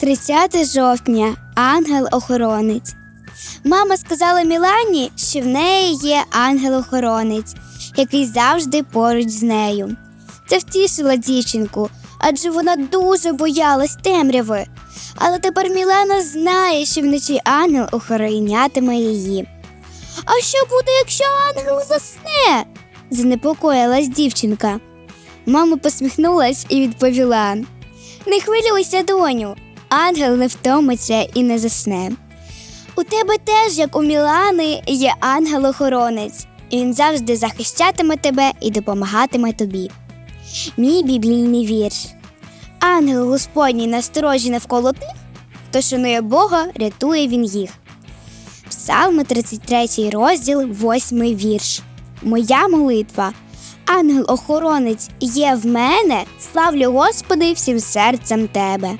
30 жовтня ангел-охоронець. Мама сказала Мілані, що в неї є ангел-охоронець, який завжди поруч з нею. Це втішило дівчинку, адже вона дуже боялась темряви. Але тепер Мілана знає, що вночі ангел охоронятиме її. А що буде, якщо ангел засне? занепокоїлась дівчинка. Мама посміхнулась і відповіла: Не хвилюйся, доню, ангел не втомиться і не засне. У тебе теж, як у Мілани, є ангел-охоронець. Він завжди захищатиме тебе і допомагатиме тобі. Мій біблійний вірш. Ангел Господній насторожі навколо тих, хто шанує Бога, рятує він їх. Псалми 33 розділ, 8 вірш. Моя молитва. Ангел-охоронець є в мене, славлю Господи всім серцем тебе.